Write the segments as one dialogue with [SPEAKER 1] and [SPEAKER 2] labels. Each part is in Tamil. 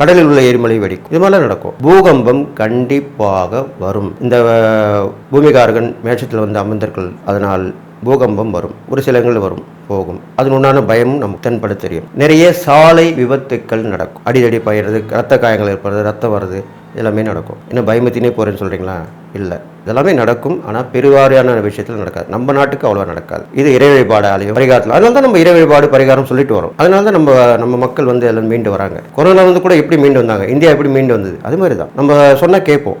[SPEAKER 1] கடலில் உள்ள எரிமலை வெடிக்கும். இது மாதிரிலாம் நடக்கும். பூகம்பம் கண்டிப்பாக வரும். இந்த பூமிகாரகன் மேட்சத்தில் வந்து அமர்ந்தர்கள் அதனால் பூகம்பம் வரும். ஒரு சில வரும் போகும். அதன் உண்டான பயமும் நமக்கு தென்பட தெரியும். நிறைய சாலை விபத்துக்கள் நடக்கும். அடிதடி பயிறது ரத்த காயங்கள் ஏற்படுறது ரத்தம் வருது எல்லாமே நடக்கும். என்ன பயமத்தினே போகிறேன்னு சொல்கிறீங்களா இல்லை. இதெல்லாமே நடக்கும். ஆனால் பெருவாரியான விஷயத்தில் நடக்காது. நம்ம நாட்டுக்கு அவ்வளோ நடக்காது. இது இறை வழிபாடு ஆலயம் பரிகாரத்தில். அதனால தான் நம்ம இறை வழிபாடு பரிகாரம் சொல்லிட்டு வரோம். அதனால தான் நம்ம நம்ம மக்கள் வந்து எல்லாம் மீண்டு வராங்க. கொரோனா வந்து கூட எப்படி மீண்டு வந்தாங்க? இந்தியா எப்படி மீண்டு வந்தது? அது மாதிரி தான் நம்ம சொன்னால் கேட்போம்.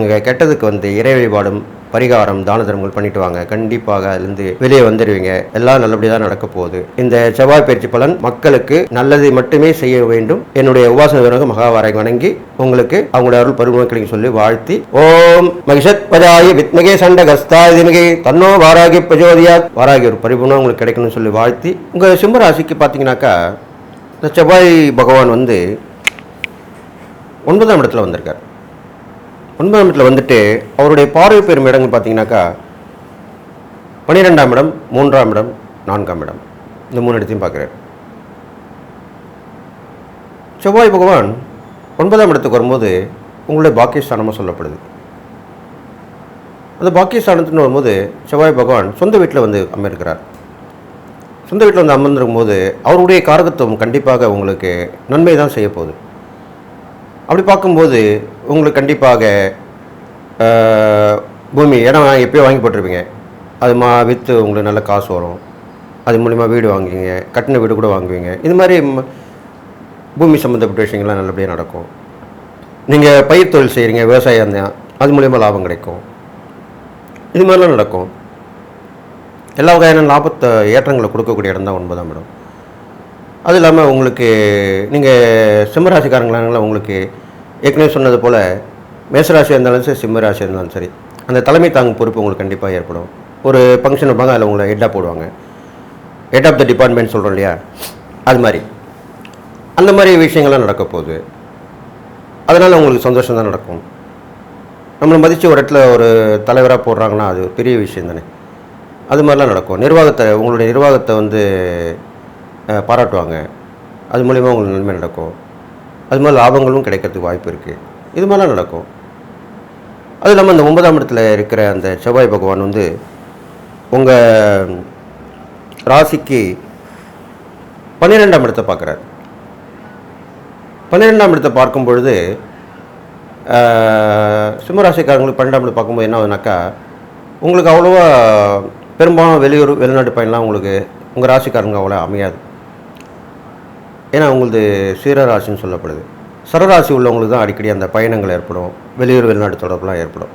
[SPEAKER 1] கெட்டதுக்கு வந்து இறை வழிபாடும் பரிகாரம் தான தர்மங்கள் பண்ணிட்டு வாங்க. கண்டிப்பாக அதுலேருந்து வெளியே வந்துடுவீங்க எல்லாம் நல்லபடியாக தான் நடக்க போகுது. இந்த செவ்வாய் பயிற்சி பலன் மக்களுக்கு நல்லதை மட்டுமே செய்ய வேண்டும். என்னுடைய உபாசன வீரக மகாவாரை வணங்கி உங்களுக்கு அவங்களுடைய அருள் பருவங்களுக்கு சொல்லி வாழ்த்தி ஓம் மகிஷத் பஜாயி வித்மகே சண்ட கஸ்தா தன்னோ வாராகி பிரஜோதியா வாராகி ஒரு பரிபூர்ணம் உங்களுக்கு கிடைக்கணும்னு சொல்லி வாழ்த்தி உங்கள் சிம்மராசிக்கு பார்த்தீங்கன்னாக்கா இந்த செவ்வாய் பகவான் வந்து ஒன்பதாம் இடத்துல வந்திருக்கார். ஒன்பதாம் இடத்துல வந்துட்டு அவருடைய பார்வை பெறும் இடங்கள் பார்த்தீங்கன்னாக்கா பன்னிரெண்டாம் இடம் மூன்றாம் இடம் நான்காம் இடம். இந்த மூணு இடத்தையும் பார்க்குறாரு. செவ்வாய் பகவான் ஒன்பதாம் இடத்துக்கு வரும்போது உங்களுடைய பாக்கியஸ்தானமாக சொல்லப்படுது. அந்த பாக்கியஸ்தானத்துன்னு வரும்போது செவ்வாய் பகவான் சொந்த வீட்டில் வந்து அமர்கிறார் சொந்த வீட்டில் வந்து அமர்ந்திருக்கும் போது அவருடைய காரகத்துவம் கண்டிப்பாக உங்களுக்கு நன்மை தான் செய்ய போகுது. அப்படி பார்க்கும்போது உங்களுக்கு கண்டிப்பாக பூமி இடம் வாங்கி எப்பயோ வாங்கி போட்டிருப்பீங்க. அது மா விற்று உங்களுக்கு நல்ல காசு வரும். அது மூலிமா வீடு வாங்குவீங்க கட்டின வீடு கூட வாங்குவீங்க. இது மாதிரி பூமி சம்மந்தப்பட்ட விஷயங்கள்லாம் நல்லபடியாக நடக்கும். நீங்கள் பயிர் தொழில் செய்கிறீங்க விவசாயம் தான் அது மூலிமா லாபம் கிடைக்கும். இது மாதிரிலாம் நடக்கும். எல்லா வகையான லாபத்தை ஏற்றங்களை கொடுக்கக்கூடிய இடம் தான் ஒன்பதாம் இடம். அது இல்லாமல் உங்களுக்கு நீங்கள் சிம்மராசிக்காரங்களாங்களா உங்களுக்கு ஏற்கனவே சொன்னது போல் மேசராசியாக இருந்தாலும் சரி சிம்மராசியாக இருந்தாலும் சரி அந்த தலைமை தாங்கும் பொறுப்பு உங்களுக்கு கண்டிப்பாக ஏற்படும். ஒரு ஃபங்க்ஷன் வைப்பாங்க அதில் உங்களை ஹெட்டாக போடுவாங்க. ஹெட் ஆஃப் த டிபார்ட்மெண்ட் சொல்கிறோம் இல்லையா? அது மாதிரி. அந்த மாதிரி விஷயங்கள்லாம் நடக்க போகுது. அதனால் உங்களுக்கு சந்தோஷம் தான் நடக்கும். நம்மளை மதித்து ஒரு இடத்துல ஒரு தலைவராக போடுறாங்கன்னா அது பெரிய விஷயம் தானே. அது மாதிரிலாம் நடக்கும். நிர்வாகத்தை உங்களுடைய நிர்வாகத்தை வந்து பாராட்டுவாங்க. அது மூலிமா உங்களுக்கு நன்மை நடக்கும். அது மாதிரி லாபங்களும் கிடைக்கிறதுக்கு வாய்ப்பு இருக்குது இது மாதிரிலாம் நடக்கும். அது இல்லாமல் இந்த ஒன்பதாம் இடத்துல இருக்கிற அந்த செவ்வாய் பகவான் வந்து உங்கள் ராசிக்கு பன்னிரெண்டாம் இடத்தை பார்க்குறாரு. பன்னிரெண்டாம் இடத்தை பார்க்கும் பொழுது சிம்மராசிக்காரங்களுக்கு பன்னெண்டாம் இடத்தை பார்க்கும்போது என்ன ஆகுதுனாக்கா உங்களுக்கு அவ்வளோவா பெரும்பாலும் வெளியூர் வெளிநாட்டு பயணம்லாம் உங்களுக்கு உங்கள் ராசிக்காரங்க அவ்வளோ அமையாது. ஏன்னா உங்களது சீரராசின்னு சொல்லப்படுது. சரராசி உள்ளவங்களுக்கு தான் அடிக்கடி அந்த பயணங்கள் ஏற்படும். வெளியூர் வெளிநாடு தொடர்புலாம் ஏற்படும்.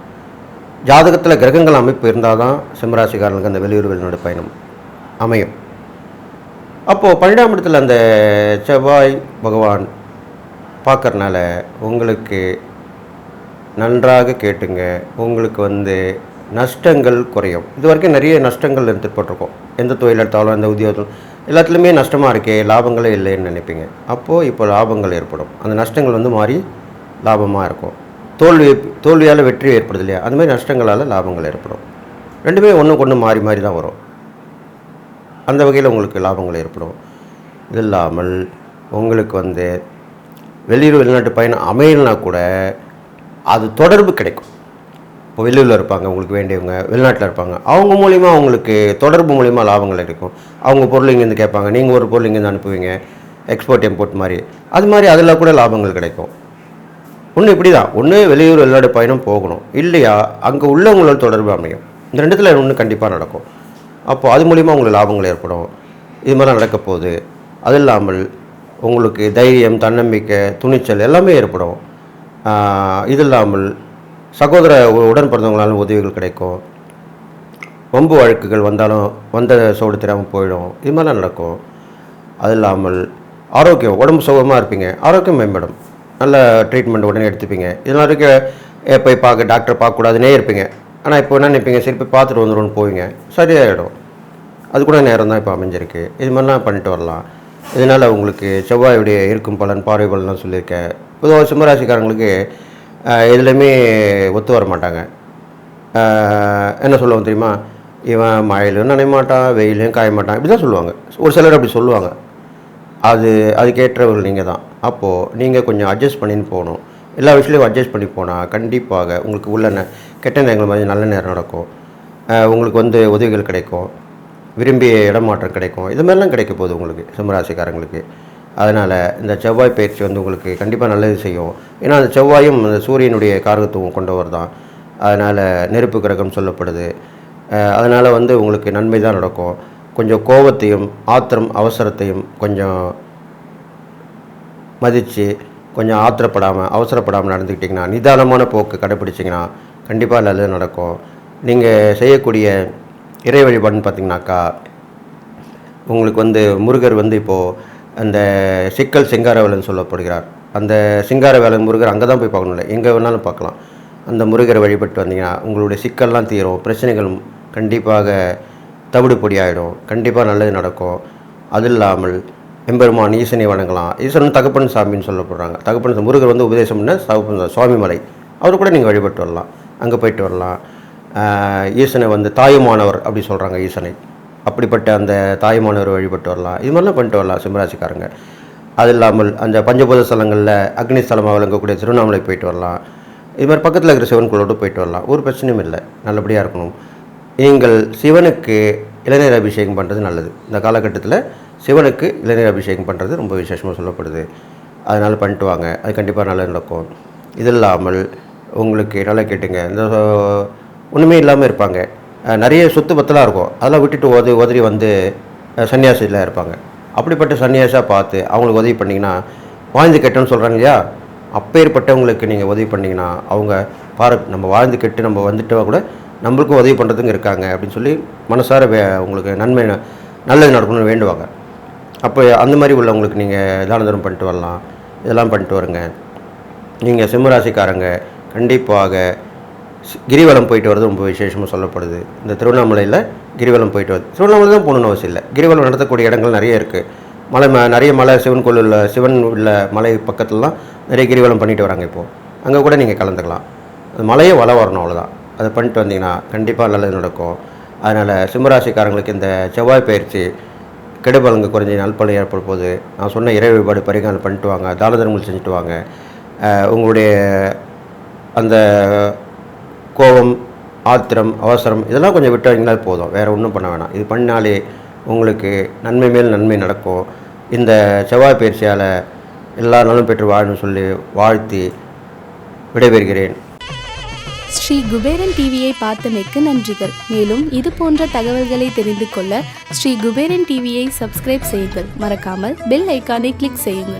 [SPEAKER 1] ஜாதகத்தில் கிரகங்கள் அமைப்பு இருந்தால் தான் சிம்மராசிக்காரங்களுக்கு அந்த வெளியூர் வெளிநாடு பயணம் அமையும். அப்போது பன்னெண்டாம் இடத்துல அந்த செவ்வாய் பகவான் பார்க்குறனால உங்களுக்கு நன்றாக கேட்டுங்க. உங்களுக்கு வந்து நஷ்டங்கள் குறையும். இது வரைக்கும் நிறைய நஷ்டங்கள் ஏற்பட்டிருக்கும் எந்த தொழில் எடுத்தாலும் எந்த உத்தியோகம் எல்லாத்துலேயுமே நஷ்டமாக இருக்கே லாபங்களே இல்லைன்னு நினைப்பீங்க. அப்போது இப்போ லாபங்கள் ஏற்படும். அந்த நஷ்டங்கள் வந்து மாறி லாபமாக இருக்கும். தோல்வி தோல்வியால் வெற்றி ஏற்படுது இல்லையா? அந்த மாதிரி நஷ்டங்களால் லாபங்கள் ஏற்படும். ரெண்டுமே ஒன்றுக்கு ஒன்று மாறி மாறி தான் வரும். அந்த வகையில் உங்களுக்கு லாபங்கள் ஏற்படும். இது இல்லாமல் உங்களுக்கு வந்து வெளியூர் வெளிநாட்டு பயணம் அமையலனா கூட அது தொடர்பு கிடைக்கும். இப்போ வெளியூரில் இருப்பாங்க உங்களுக்கு வேண்டியவங்க வெளிநாட்டில் இருப்பாங்க. அவங்க மூலிமா அவங்களுக்கு தொடர்பு மூலிமா லாபங்கள் இருக்கும் அவங்க பொருள் இங்கேருந்து கேட்பாங்க நீங்கள் ஒரு பொருள் இங்கேருந்து அனுப்புவீங்க எக்ஸ்போர்ட் இம்போர்ட் மாதிரி. அது மாதிரி அதில் கூட லாபங்கள் கிடைக்கும். ஒன்று இப்படி தான் ஒன்று வெளியூர் வெளிநாடு பயணம் போகணும். இல்லையா? அங்கே உள்ளவங்களோட தொடர்பு அமையும். இந்த ரெண்டுத்தில் ஒன்று கண்டிப்பாக நடக்கும். அப்போது அது மூலிமா உங்களுக்கு லாபங்கள் ஏற்படும். இது மாதிரிலாம் நடக்க போகுது. அது இல்லாமல் உங்களுக்கு தைரியம் தன்னம்பிக்கை துணிச்சல் எல்லாமே ஏற்படும். இது இல்லாமல் சகோதர உடன் பிறந்தவங்களாலும் உதவிகள் கிடைக்கும். வம்பு வழக்குகள் வந்தாலும் வந்த சோடு தெரியாமல் போயிடும். இது மாதிரிலாம் நடக்கும். அது இல்லாமல் ஆரோக்கியம் உடம்பு சுகமாக இருப்பீங்க. ஆரோக்கியம் மேம்படும். நல்ல ட்ரீட்மெண்ட் உடனே எடுத்துப்பீங்க. இதெல்லாம் இருக்க போய் பார்க்க டாக்டர் பார்க்கக்கூடாதுனே இருப்பீங்க. ஆனால் இப்போ என்ன நினைப்பீங்க? சரி போய் பார்த்துட்டு வந்துடும்னு போவீங்க. சரியாயிடும். அது கூட நேரம் தான் இப்போ அமைஞ்சிருக்கு. இது மாதிரிலாம் பண்ணிட்டு வரலாம். இதனால் உங்களுக்கு செவ்வாயுடைய இருக்கும் பலன் பார்வை பலன்லாம் சொல்லியிருக்கேன். பொதுவாக சிம்மராசிக்காரங்களுக்கு எதுலேயுமே ஒத்து வர மாட்டாங்க. என்ன சொல்லுவாங்க தெரியுமா? இவன் மழையிலும் நினைய மாட்டான் வெயிலையும் காய மாட்டான். இப்படி தான் சொல்லுவாங்க. ஒரு சிலர் அப்படி சொல்லுவாங்க. அது அதுக்கேற்றவர்கள் நீங்கள் தான் அப்போது நீங்கள் கொஞ்சம் அட்ஜஸ்ட் பண்ணின்னு போகணும். எல்லா விஷயத்துலையும் அட்ஜஸ்ட் பண்ணி போனால் கண்டிப்பாக உங்களுக்கு உள்ள நே கெட்ட நேரங்கள் மாதிரி நல்ல நேரம் நடக்கும். உங்களுக்கு வந்து உதவிகள் கிடைக்கும். விரும்பிய இடமாற்றம் கிடைக்கும். இது மாதிரிலாம் கிடைக்க போகுது உங்களுக்கு சிம்மராசிக்காரங்களுக்கு. அதனால் இந்த செவ்வாய் பயிற்சி வந்து உங்களுக்கு கண்டிப்பாக நல்லது செய்யும். ஏன்னா அந்த செவ்வாயும் அந்த சூரியனுடைய காரகத்துவம் கொண்டவர் தான். அதனால் நெருப்பு கிரகம் சொல்லப்படுது. அதனால் வந்து உங்களுக்கு நன்மை தான் நடக்கும். கொஞ்சம் கோபத்தையும் ஆத்திரம் அவசரத்தையும் கொஞ்சம் மதித்து கொஞ்சம் ஆத்திரப்படாமல் அவசரப்படாமல் நடந்துக்கிட்டிங்கன்னா நிதானமான போக்கு கடைப்பிடிச்சிங்கன்னா கண்டிப்பாக நல்லது நடக்கும். நீங்கள் செய்யக்கூடிய இறை வழிபாடுன்னு பார்த்தீங்கன்னாக்கா உங்களுக்கு வந்து முருகர் வந்து இப்போது அந்த சிக்கல் சிங்காரவேலன் சொல்லப்படுகிறார். அந்த சிங்காரவேலன் முருகர் அங்கே தான் போய் பார்க்கணும் இல்லை. எங்கே வேணாலும் பார்க்கலாம். அந்த முருகரை வழிபட்டு வந்தீங்கன்னா உங்களுடைய சிக்கல்லாம் தீரும். பிரச்சனைகள் கண்டிப்பாக தவிடு பொடியாயிடும் கண்டிப்பாக நல்லது நடக்கும். அது இல்லாமல் எம்பெருமான் ஈசனை வணங்கலாம். ஈசன் தகப்பன் சாமின்னு சொல்லப்படுறாங்க. தகப்பன் முருகர் வந்து உபதேசம் பண்ண தகப்பன் மலை சுவாமிமலை. அவர் கூட நீங்கள் வழிபட்டு வரலாம். அங்கே போயிட்டு வரலாம். ஈசனை வந்து தாயுமானவர் அப்படி சொல்கிறாங்க ஈசனை. அப்படிப்பட்ட அந்த தாயுமானவர் வழிபட்டு வரலாம். இது மாதிரிலாம் பண்ணிட்டு வரலாம் சிம்மராசிக்காரங்க. அது இல்லாமல் அந்த பஞ்சபூத ஸ்தலங்களில் அக்னி ஸ்தலமாக விளங்கக்கூடிய திருவண்ணாமலை போயிட்டு வரலாம். இது மாதிரி பக்கத்தில் இருக்கிற சிவன் கோளோடு போயிட்டு வரலாம். ஒரு பிரச்சனையும் இல்லை. நல்லபடியாக இருக்கணும். நீங்கள் சிவனுக்கு இளநீர் அபிஷேகம் பண்ணுறது நல்லது. இந்த காலகட்டத்தில் சிவனுக்கு இளநீர் அபிஷேகம் பண்ணுறது ரொம்ப விசேஷமாக சொல்லப்படுது. அதனால் பண்ணிட்டு வாங்க. அது கண்டிப்பாக நல்லா நடக்கும். இது இல்லாமல் உங்களுக்கு நல்லா கேட்டுங்க. இந்த ஒன்றுமே இல்லாமல் இருப்பாங்க. நிறைய சொத்து பத்தலாம் இருக்கும். அதெல்லாம் விட்டுட்டு உதவி உதறி வந்து சன்னியாசியில் இருப்பாங்க. அப்படிப்பட்ட சன்னியாசாக பார்த்து அவங்களுக்கு உதவி பண்ணிங்கன்னா வாழ்ந்து கெட்டோன்னு சொல்கிறாங்க இல்லையா? அப்பேற்பட்டவங்களுக்கு நீங்கள் உதவி பண்ணிங்கன்னா அவங்க பாரு நம்ம வாழ்ந்து கெட்டு நம்ம வந்துட்டா கூட நம்மளுக்கும் உதவி பண்ணுறதுங்க இருக்காங்க அப்படின்னு சொல்லி மனசார வே உங்களுக்கு நன்மை நல்லது நடக்கணும்னு வேண்டுவாங்க. அப்போ அந்த மாதிரி உள்ளவங்களுக்கு நீங்கள் தான பண்ணிட்டு வரலாம். இதெல்லாம் பண்ணிட்டு வருங்க. நீங்கள் சிம்மராசிக்காரங்க கண்டிப்பாக கிரிவலம் போயிட்டு வரது ரொம்ப விசேஷமாக சொல்லப்படுது. இந்த திருவண்ணாமலையில் கிரிவலம் போயிட்டு வருது திருவண்ணாமலை தான் போகணுன்னு அவசியம் இல்லை. கிரிவலம் நடத்தக்கூடிய இடங்கள் நிறைய இருக்குது மலை ம நிறைய மலை சிவன் கோயில் உள்ள சிவன் உள்ள மலை பக்கத்துலலாம் நிறைய கிரிவலம் பண்ணிட்டு வராங்க இப்போது அங்கே கூட நீங்கள் கலந்துக்கலாம். அது மலையே வள வரணும் அவ்வளோதான் அதை பண்ணிட்டு வந்தீங்கன்னா கண்டிப்பாக நல்லது நடக்கும். அதனால் சிம்மராசிக்காரங்களுக்கு இந்த செவ்வாய் பயிற்சி கெடுபலங்கு குறைஞ்சி நல்பலை ஏற்பட போது நான் சொன்ன இறை வழிபாடு பரிகாரம் பண்ணிட்டு வாங்க. தான தர்மங்கள் செஞ்சுட்டு வாங்க. உங்களுடைய அந்த கோபம் ஆத்திரம் அவசரம் இதெல்லாம் கொஞ்சம் விட்டுறீங்களா போதும். வேறு ஒன்றும் பண்ண வேணாம். இது பண்ணாலே உங்களுக்கு நன்மை மேல் நன்மை நடக்கும். இந்த செவ்வாய் பயிற்சியால் எல்லா நலம் பெற்று வாழணும்னு சொல்லி வாழ்த்தி விடைபெறுகிறேன்.
[SPEAKER 2] ஸ்ரீ குபேரன் டிவியை பார்த்தமைக்கு நன்றிகள். மேலும் இது போன்ற தகவல்களை தெரிந்து கொள்ள ஸ்ரீ குபேரன் டிவியை சப்ஸ்கிரைப் செய்யுங்கள். மறக்காமல் பெல் ஐக்கானை கிளிக் செய்யுங்கள்.